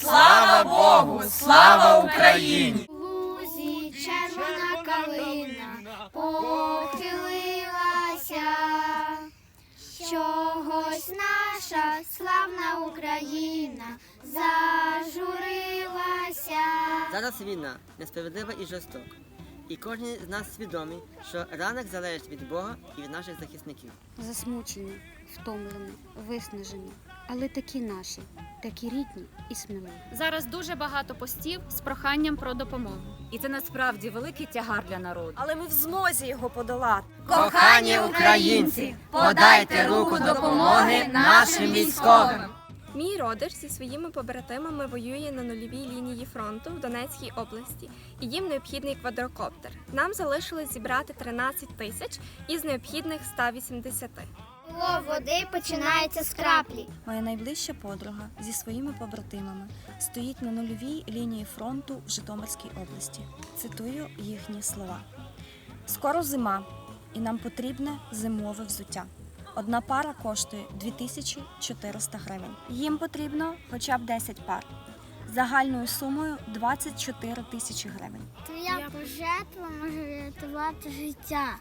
Слава Богу! Слава Україні! Лузі червона калина похилилася, чогось наша славна Україна зажурилася. Зараз війна несправедлива і жорстока. І кожен з нас свідомий, що ранок залежить від Бога і від наших захисників. засмучені, втомлені, виснажені, але такі наші, такі рідні і сміливі. Зараз дуже багато постів з проханням про допомогу. І це насправді великий тягар для народу. Але ми в змозі його подолати. Кохані українці, подайте руку допомоги нашим військовим. Мій родич зі своїми побратимами воює на нульовій лінії фронту в Донецькій області, і їм необхідний квадрокоптер. Нам залишилось зібрати 13 тисяч із необхідних 180. Було води починається з краплі. Моя найближча подруга зі своїми побратимами стоїть на нульовій лінії фронту в Житомирській області. Цитую їхні слова: Скоро зима, і нам потрібне зимове взуття. Одна пара коштує 2400 гривень. Їм потрібно хоча б 10 пар. Загальною сумою 24 тисячі гривень. Твоя пожертва може рятувати життя.